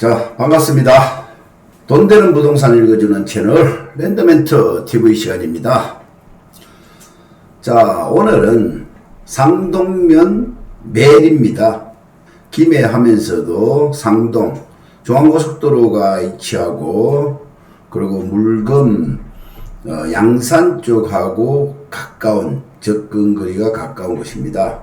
자, 반갑습니다. 돈 되는 부동산 읽어주는 채널 랜드멘트 TV 시간입니다. 자, 오늘은 상동면 매일입니다. 김해하면서도 상동, 중앙고속도로가 위치하고, 그리고 물금, 어, 양산 쪽하고 가까운, 접근 거리가 가까운 곳입니다.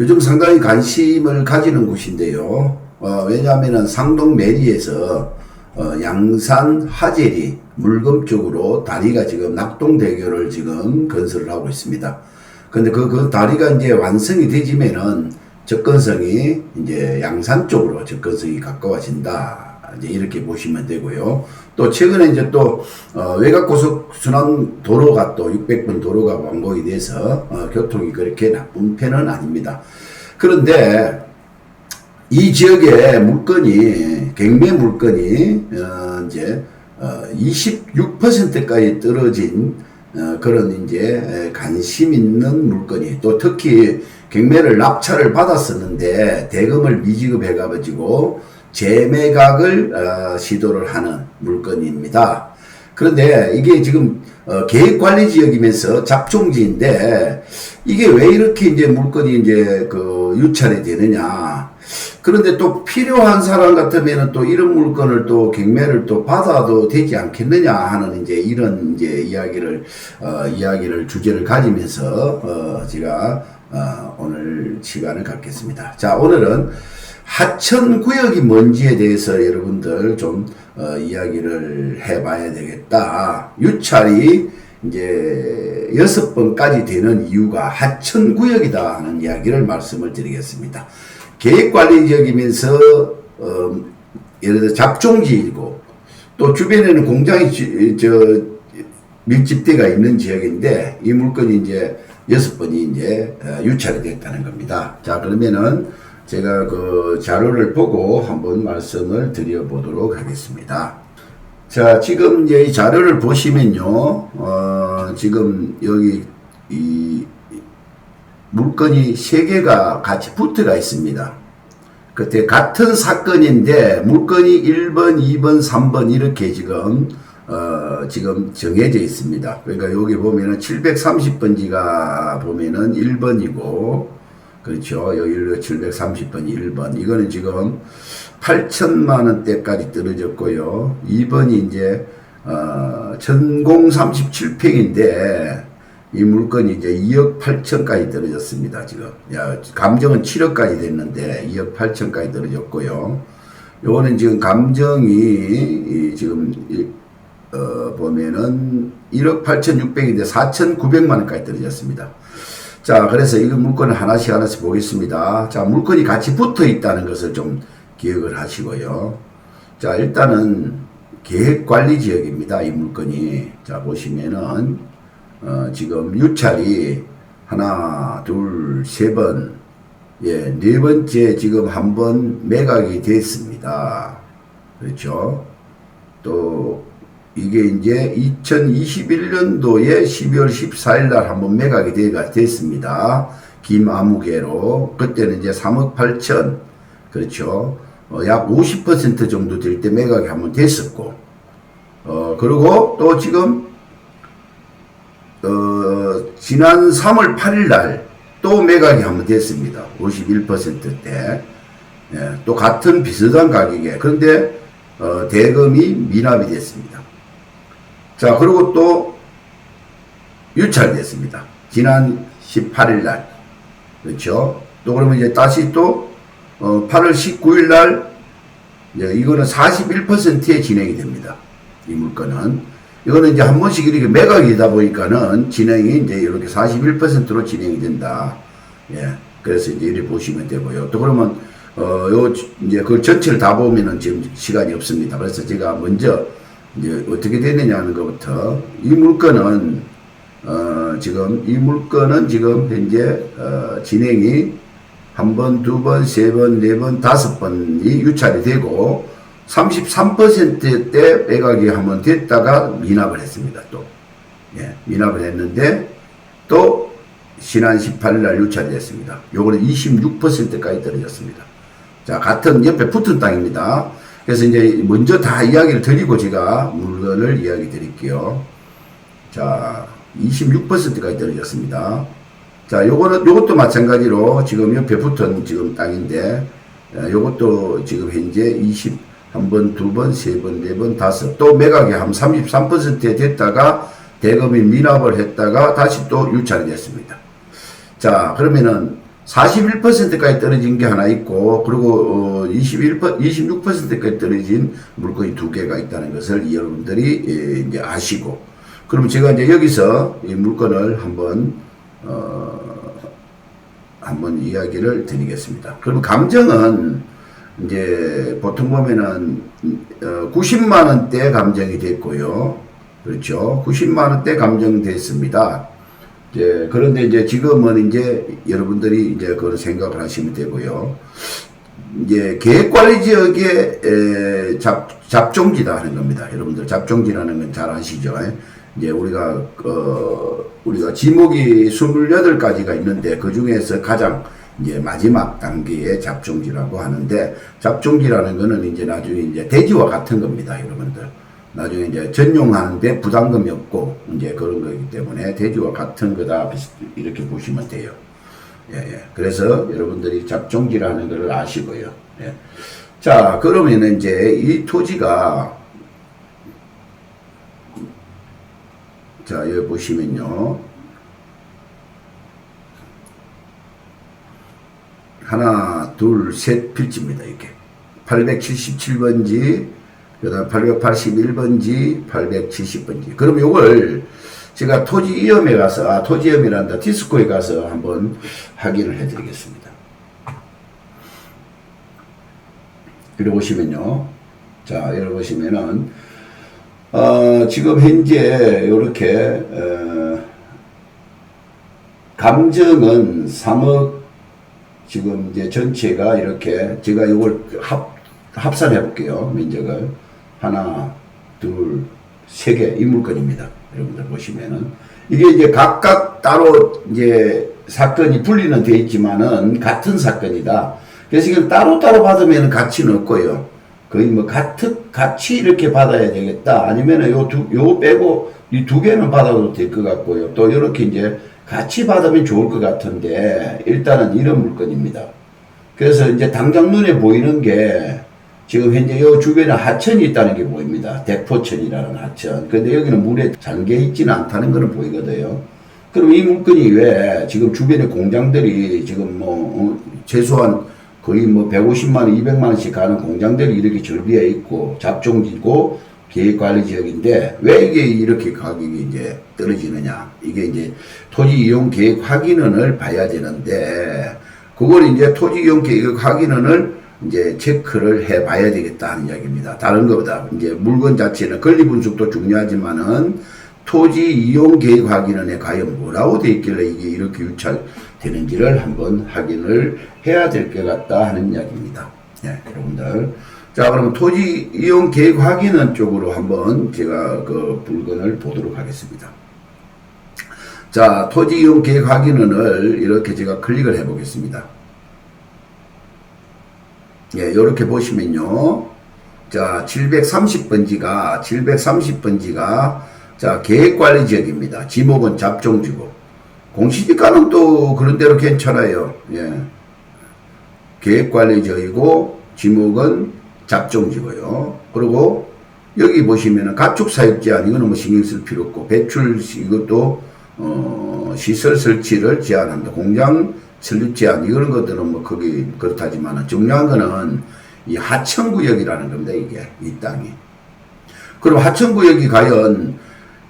요즘 상당히 관심을 가지는 곳인데요. 어, 왜냐하면 상동 메리에서 어, 양산 하제리 물금 쪽으로 다리가 지금 낙동대교를 지금 건설을 하고 있습니다. 근데 그, 그 다리가 이제 완성이 되지면은 접근성이 이제 양산 쪽으로 접근성이 가까워진다. 이제 이렇게 보시면 되고요. 또 최근에 이제 또 어, 외곽고속 순환 도로가 또 600번 도로가 완공이 돼서 어, 교통이 그렇게 나쁜 편은 아닙니다. 그런데 이 지역의 물건이 갱매 물건이 어, 이제 어, 26%까지 떨어진 어, 그런 이제 관심 있는 물건이 또 특히 경매를 납차를 받았었는데 대금을 미지급해 가지고 재매각을 어, 시도를 하는 물건입니다. 그런데 이게 지금 어, 계획관리 지역이면서 잡종지인데 이게 왜 이렇게 이제 물건이 이제 그 유찰이 되느냐? 그런데 또 필요한 사람 같으면은 또 이런 물건을 또 경매를 또 받아도 되지 않겠느냐 하는 이제 이런 이제 이야기를 어, 이야기를 주제를 가지면서 어, 제가 어, 오늘 시간을 갖겠습니다. 자 오늘은 하천 구역이 뭔지에 대해서 여러분들 좀 어, 이야기를 해봐야 되겠다. 유찰이 이제 여섯 번까지 되는 이유가 하천 구역이다 하는 이야기를 말씀을 드리겠습니다. 계획관리 지역이면서 어, 예를 들어 잡종지이고 또 주변에는 공장이 지, 저 밀집대가 있는 지역인데 이 물건이 이제 여섯 번이 이제 어, 유찰이 됐다는 겁니다. 자 그러면은 제가 그 자료를 보고 한번 말씀을 드려보도록 하겠습니다. 자, 지금 이 자료를 보시면요, 어, 지금 여기 이 물건이 세 개가 같이 붙어가 있습니다. 그때 같은 사건인데 물건이 1번, 2번, 3번 이렇게 지금 어, 지금 정해져 있습니다. 그러니까 여기 보면은 730번지가 보면은 1번이고 그렇죠. 여기 730번 1번. 이거는 지금 8천만 원대까지 떨어졌고요. 2번이 이제 어, 전공 37평인데 이 물건이 이제 2억 8천까지 떨어졌습니다. 지금. 야, 감정은 7억까지 됐는데 2억 8천까지 떨어졌고요. 요거는 지금 감정이 지금 어, 보면은 1억 8천6백인데 4천9백만 원까지 떨어졌습니다. 자, 그래서 이 물건을 하나씩 하나씩 보겠습니다. 자, 물건이 같이 붙어 있다는 것을 좀 기억을 하시고요. 자, 일단은 계획 관리 지역입니다. 이 물건이. 자, 보시면은, 어, 지금 유찰이 하나, 둘, 세 번, 예, 네 번째 지금 한 번 매각이 됐습니다. 그렇죠. 또, 이게 이제 2021년도에 12월 14일 날 한번 매각이 됐습니다. 김아무개로. 그때는 이제 3억 8천, 그렇죠. 어, 약 50% 정도 될 때 매각이 한번 됐었고, 어, 그리고 또 지금, 어, 지난 3월 8일 날 또 매각이 한번 됐습니다. 51%대. 예, 또 같은 비슷한 가격에. 그런데, 어, 대금이 미납이 됐습니다. 자, 그리고 또 유찰됐습니다. 지난 18일 날. 그렇죠? 또 그러면 이제 다시 또 어, 8월 19일 날 이제 이거는 41%에 진행이 됩니다. 이 물건은 이거는 이제 한 번씩 이렇게 매각이다 보니까는 진행이 이제 이렇게 41%로 진행이 된다. 예. 그래서 이제 이렇게 보시면 되고요. 또 그러면 어, 요 이제 그 전체를 다 보면은 지금 시간이 없습니다. 그래서 제가 먼저 이제 어떻게 되느냐 하는 것부터 이 물건은 어 지금 이 물건은 지금 현재 어 진행이 한 번, 두 번, 세 번, 네 번, 다섯 번이 유찰이 되고 33%대 매각이 한번 됐다가 미납을 했습니다. 또 예, 미납을 했는데 또 지난 18일 날 유찰이 됐습니다. 요거는 26%까지 떨어졌습니다. 자, 같은 옆에 붙은 땅입니다. 그래서 이제 먼저 다 이야기를 드리고 제가 물건을 이야기 드릴게요. 자, 26%까지 떨어졌습니다. 자, 요거는, 요것도 마찬가지로 지금 옆에 붙은 지금 땅인데, 어, 요것도 지금 현재 20, 한 번, 두 번, 세 번, 네 번, 다섯, 또 매각이 한 33%에 됐다가 대금이 미납을 했다가 다시 또 유찰이 됐습니다. 자, 그러면은 41%까지 떨어진 게 하나 있고, 그리고 어, 21%, 26%까지 떨어진 물건이 두 개가 있다는 것을 여러분들이 예, 이제 아시고, 그러면 제가 이제 여기서 이 물건을 한번 어, 한번 이야기를 드리겠습니다. 그럼 감정은 이제 보통 보면은 어, 90만 원대 감정이 됐고요. 그렇죠. 90만 원대 감정됐습니다. 이제 그런데 이제 지금은 이제 여러분들이 이제 그걸 생각을 하시면 되고요. 이제 계획관리 지역의 에, 잡, 잡종지다 하는 겁니다. 여러분들 잡종지라는 건 잘 아시죠? 예? 이제 우리가 어, 우리가 지목이 28가지가 있는데 그 중에서 가장 이제 마지막 단계의 잡종지라고 하는데 잡종지라는 거는 이제 나중에 이제 돼지와 같은 겁니다, 여러분들. 나중에 이제 전용하는데 부담금이 없고 이제 그런 거기 때문에 돼지와 같은 거다 이렇게 보시면 돼요. 예, 예. 그래서 여러분들이 잡종지라는 것을 아시고요. 예. 자, 그러면은 이제 이 토지가 자, 여기 보시면요. 하나, 둘, 셋 필지입니다, 이게. 877번지, 그 다음 881번지, 870번지. 그럼 요걸 제가 토지이험에 가서, 아, 토지이험이란다. 디스코에 가서 한번 확인을 해 드리겠습니다. 여기 보시면요. 자, 여기 보시면은, 어, 지금 현재 이렇게 어, 감정은 3억 지금 이제 전체가 이렇게 제가 이걸 합 합산해 볼게요. 면적을. 하나 둘 세 개. 이 물건입니다. 여러분들 보시면은. 이게 이제 각각 따로 이제 사건이 분리는 돼 있지만은 같은 사건이다. 그래서 이걸 따로 따로 받으면 가치는 없고요. 거의 뭐 같은 같이 이렇게 받아야 되겠다. 아니면은 요 두 요 빼고 이 두 개는 받아도 될 것 같고요. 또 이렇게 이제 같이 받으면 좋을 것 같은데 일단은 이런 물건입니다. 그래서 이제 당장 눈에 보이는 게 지금 현재 요 주변에 하천이 있다는 게 보입니다. 대포천이라는 하천. 근데 여기는 물에 잠겨 있지는 않다는 거는 보이거든요. 그럼 이 물건이 왜 지금 주변에 공장들이 지금 뭐 어, 최소한 거의 뭐 150만 원, 200만 원씩 가는 공장들이 이렇게 절비해 있고 잡종지고 계획관리 지역인데 왜 이게 이렇게 가격이 이제 떨어지느냐 이게 이제 토지 이용 계획 확인원을 봐야 되는데 그걸 이제 토지 이용 계획 확인원을 이제 체크를 해 봐야 되겠다 하는 이야기입니다. 다른 것보다 이제 물건 자체는 권리 분석도 중요하지만은 토지 이용 계획 확인원에 과연 뭐라고 돼 있길래 이게 이렇게 유찰되는지를 한번 확인을 해야 될 것 같다 하는 이야기입니다. 예, 여러분들. 자, 그러면 토지 이용 계획 확인원 쪽으로 한번 제가 그 물건을 보도록 하겠습니다. 자, 토지 이용 계획 확인원을 이렇게 제가 클릭을 해 보겠습니다. 예, 요렇게 보시면요. 자, 730번지가, 730번지가, 자, 계획관리 지역입니다. 지목은 잡종지고. 공시지가는 또 그런 대로 괜찮아요. 예. 계획관리 지역이고, 지목은 잡종지고요. 그리고 여기 보시면은 가축 사육 제한, 이거는 뭐 신경 쓸 필요 없고, 배출, 이것도, 어, 시설 설치를 제한한다. 공장 설립 제한, 이런 것들은 뭐 거기 그렇다지만 중요한 거는 이 하천 구역이라는 겁니다, 이게. 이 땅이. 그럼 하천 구역이 과연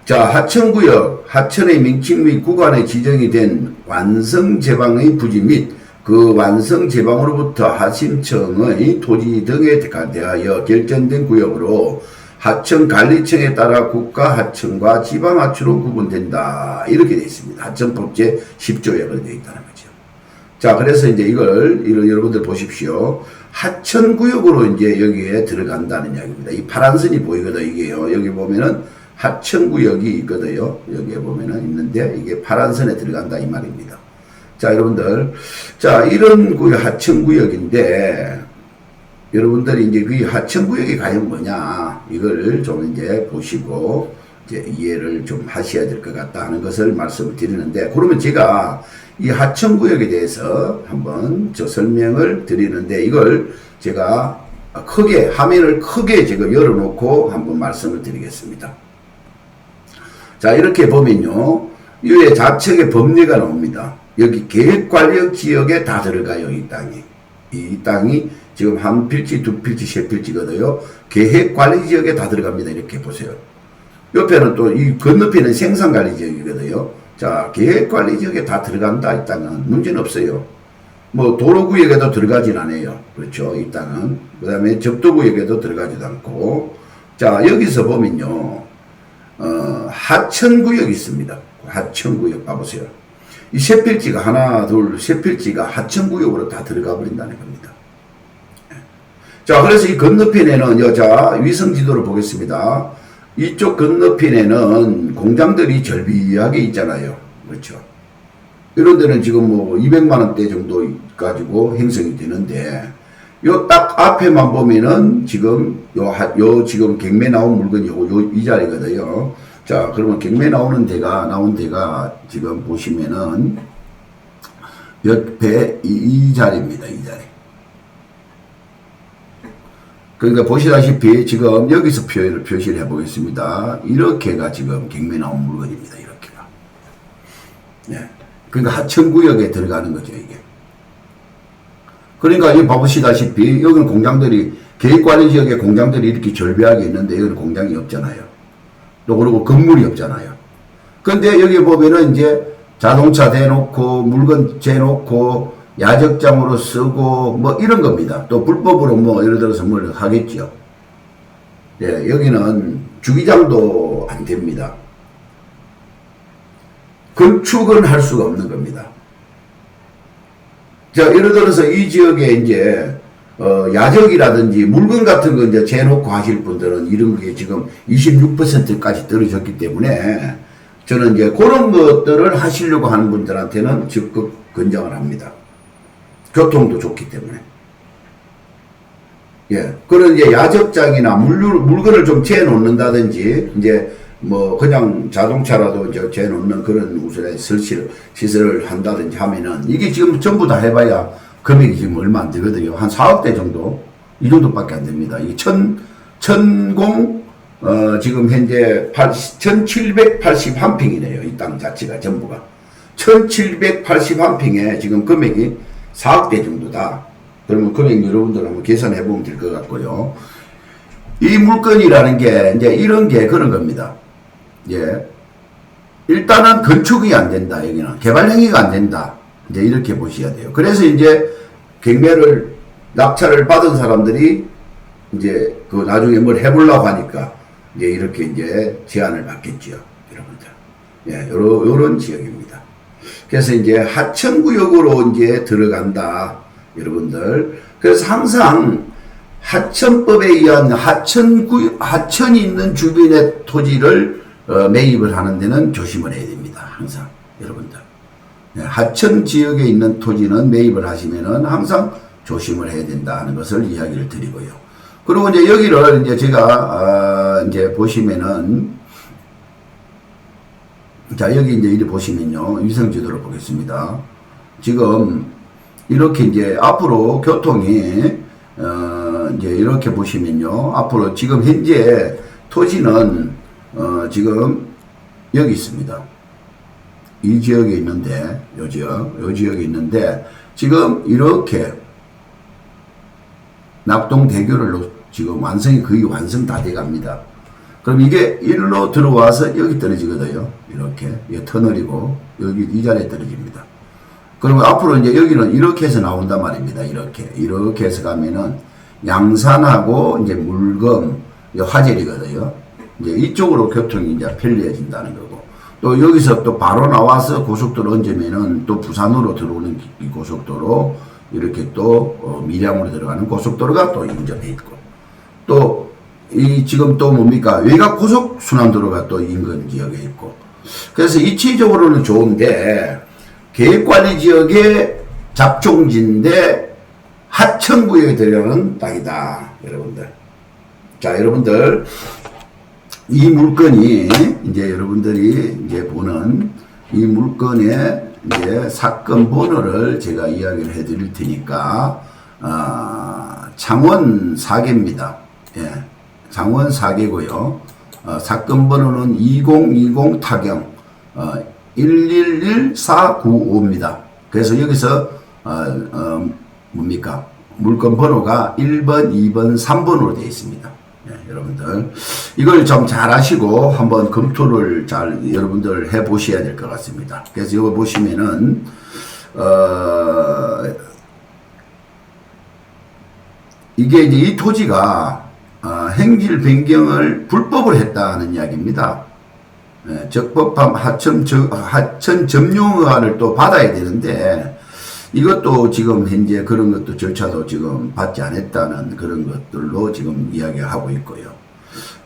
자 하천 구역 하천의 명칭 및 구간에 지정이 된 완성 제방의 부지 및 그 완성 제방으로부터 하심청의 토지 등에 대하여 결정된 구역으로 하천관리청에 따라 국가하천과 지방하천으로 구분된다 이렇게 되어 있습니다. 하천법 제 10조에 그렇게 있다는 거죠. 자, 그래서 이제 이걸, 이걸 여러분들 보십시오. 하천 구역으로 이제 여기에 들어간다는 이야기입니다. 이 파란 선이 보이거든, 이게요. 여기 보면은 하천 구역이 있거든요. 여기에 보면은 있는데 이게 파란 선에 들어간다 이 말입니다. 자, 여러분들. 자, 이런 구역, 하천구역인데, 여러분들이 이제 그 하천구역이 과연 뭐냐 이걸 좀 이제 보시고 이제 이해를 좀 하셔야 될 것 같다 하는 것을 말씀을 드리는데 그러면 제가 이 하천구역에 대해서 한번 저 설명을 드리는데 이걸 제가 크게 화면을 크게 지금 열어놓고 한번 말씀을 드리겠습니다. 자 이렇게 보면요 이에 좌측에 법례가 나옵니다. 여기 계획관리역 지역에 다 들어가요 이 땅이 이 땅이 지금 한 필지 두 필지 세 필지거든요. 계획관리 지역에 다 들어갑니다 이렇게 보세요. 옆에는 또 이 건너편은 생산관리 지역이거든요. 자 계획관리 지역에 다 들어간다 이 땅은 문제는 없어요. 뭐 도로구역에도 들어가진 않아요. 그렇죠. 이 땅은. 그 다음에 적도구역에도 들어가지도 않고. 자, 여기서 보면요. 어, 하천구역이 있습니다. 하천구역 봐보세요. 이세 필지가 하나, 둘, 세 필지가 하천구역으로 다 들어가 버린다는 겁니다. 자, 그래서 이 건너편에는 여자 위성 지도를 보겠습니다. 이쪽 건너편에는 공장들이 절비하게 있잖아요. 그렇죠. 이런 데는 지금 뭐 200만 원대 정도 가지고 형성이 되는데 요 딱 앞에만 보면은 지금 요, 하- 요 지금 갱매 나온 물건이 요, 요, 이 자리거든요. 자, 그러면 갱매 나오는 데가, 나온 데가 지금 보시면은 옆에 이, 이 자리입니다. 이 자리. 그러니까 보시다시피 지금 여기서 표현을 표시를 해보겠습니다. 이렇게가 지금 갱매 나온 물건입니다. 이렇게가. 네. 그러니까 하천구역에 들어가는 거죠, 이게. 그러니까 이 봐보시다시피 여기는 공장들이 계획관리 지역에 공장들이 이렇게 절비하게 있는데 여기는 공장이 없잖아요. 또 그리고 건물이 없잖아요. 근데 여기 보면은 이제 자동차 대놓고 물건 재놓고 야적장으로 쓰고 뭐 이런 겁니다. 또 불법으로 뭐 예를 들어서 뭘 하겠죠. 예, 여기는 주기장도 안 됩니다. 건축은 할 수가 없는 겁니다. 자, 예를 들어서 이 지역에 이제, 어, 야적이라든지 물건 같은 거 이제 재놓고 하실 분들은 이런 게 지금 26%까지 떨어졌기 때문에 저는 이제 그런 것들을 하시려고 하는 분들한테는 적극 권장을 합니다. 교통도 좋기 때문에. 예. 그런 이제 야적장이나 물, 물건을 좀 재놓는다든지, 이제 뭐 그냥 자동차라도 이제 재놓는 그런 우선의 설치를, 시설을 한다든지 하면은 이게 지금 전부 다 해봐야 금액이 지금 얼마 안 되거든요. 한 4억대 정도? 이 정도밖에 안 됩니다. 이 천, 천공, 어, 지금 현재 1781평이네요. 이 땅 자체가 전부가. 1781평에 지금 금액이 4억대 정도다. 그러면 금액 여러분들 한번 계산해 보면 될 것 같고요. 이 물건이라는 게 이제 이런 게 그런 겁니다. 예. 일단은 건축이 안 된다. 여기는 개발 행위가 안 된다. 이제 이렇게 보셔야 돼요. 그래서 이제 경매를 낙찰을 받은 사람들이 이제 그 나중에 뭘 해보려고 하니까 이제 이렇게 이제 제안을 받겠죠. 여러분들. 예, 요런, 요런 지역입니다. 그래서 이제 하천구역으로 이제 들어간다. 여러분들. 그래서 항상 하천법에 의한 하천구, 하천이 있는 주변의 토지를 어, 매입을 하는 데는 조심을 해야 됩니다. 항상. 여러분들. 네, 하천 지역에 있는 토지는 매입을 하시면은 항상 조심을 해야 된다 하는 것을 이야기를 드리고요. 그리고 이제 여기를 이제 제가, 어, 이제 보시면은 자, 여기 이제 이리 보시면요. 위성 지도를 보겠습니다. 지금 이렇게 이제 앞으로 교통이 어 이제 이렇게 보시면요. 앞으로 지금 현재 토지는 어 지금 여기 있습니다. 이 지역에 있는데 요 지역, 요 지역에 있는데 지금 이렇게 낙동대교를 지금 완성이 거의 완성 다 돼 갑니다. 그럼 이게 일로 들어와서 여기 떨어지거든요. 이렇게. 이게 터널이고, 여기 이 자리에 떨어집니다. 그러면 앞으로 이제 여기는 이렇게 해서 나온단 말입니다. 이렇게. 이렇게 해서 가면은 양산하고 이제 물금, 이 화젤이거든요. 이제 이쪽으로 교통이 이제 편리해진다는 거고. 또 여기서 또 바로 나와서 고속도로 얹으면은 또 부산으로 들어오는 이 고속도로, 이렇게 또 어, 밀양으로 들어가는 고속도로가 또 인접해 있고. 또 이 지금 또 뭡니까 외곽 고속 순환도로가 또 인근 지역에 있고 그래서 이치적으로는 좋은데 계획관리 지역의 잡종지인데 하천구역에 들어가는 땅이다. 여러분들. 자, 여러분들. 이 물건이 이제 여러분들이 이제 보는 이 물건의 이제 사건 번호를 제가 이야기를 해 드릴 테니까, 아, 창원 사계입니다. 예. 창원 사계고요. 어, 사건 번호는 2020 타경, 어, 111495입니다. 그래서 여기서, 어, 어, 뭡니까? 물건 번호가 1번, 2번, 3번으로 되어 있습니다. 예, 여러분들. 이걸 좀 잘 아시고 한번 검토를 잘 여러분들 해 보셔야 될 것 같습니다. 그래서 이거 보시면은, 어, 이게 이제 이 토지가 어, 행질 변경을 불법으로 했다는 이야기입니다. 예, 적법함 하천 저, 하천 점용허가를 또 받아야 되는데 이것도 지금 현재 그런 것도 절차도 지금 받지 않았다는 그런 것들로 지금 이야기하고 있고요.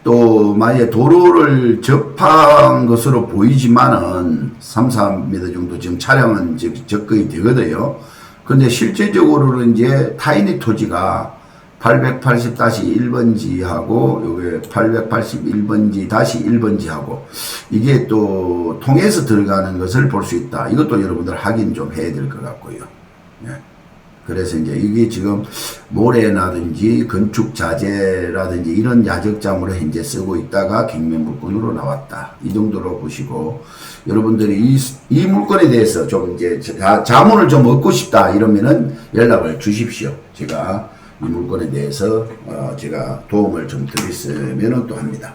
또 만약에 도로를 접한 것으로 보이지만은 3, 4m 정도 지금 차량은 즉 접근이 되거든요. 근데 실제적으로는 이제 타인의 토지가 880-1번지하고 요게 881번지 다시 1번지하고 이게 또 통해서 들어가는 것을 볼 수 있다. 이것도 여러분들 확인 좀 해야 될 것 같고요. 예. 그래서 이제 이게 지금 모래라든지 건축 자재라든지 이런 야적장으로 현재 쓰고 있다가 갱면 물건으로 나왔다. 이 정도로 보시고 여러분들이 이, 이 물건에 대해서 좀 이제 자, 자문을 좀 얻고 싶다 이러면은 연락을 주십시오. 제가 이 물건에 대해서 어, 제가 도움을 좀 드렸으면 또 합니다.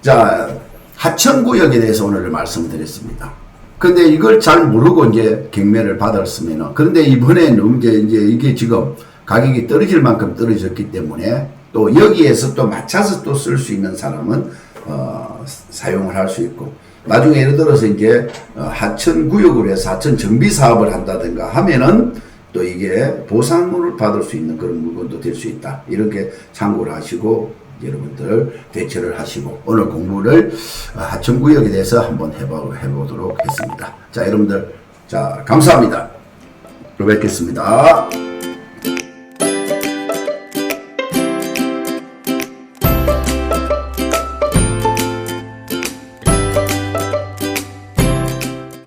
자, 하천구역에 대해서 오늘 말씀드렸습니다. 근데 이걸 잘 모르고 이제 경매를 받았으면은 그런데 이번에는 이제 이제 이게 지금 가격이 떨어질 만큼 떨어졌기 때문에 또 여기에서 또 맞춰서 또 쓸 수 있는 사람은 어, 사용을 할 수 있고 나중에 예를 들어서 이제 어, 하천 구역으로 해서 하천 정비 사업을 한다든가 하면은 또 이게 보상을 받을 수 있는 그런 물건도 될 수 있다 이렇게 참고를 하시고 여러분들 대처를 하시고 오늘 공부를 어, 하천구역에 대해서 한번 해보, 해보도록 했습니다. 자 여러분들 자 감사합니다. 또 뵙겠습니다.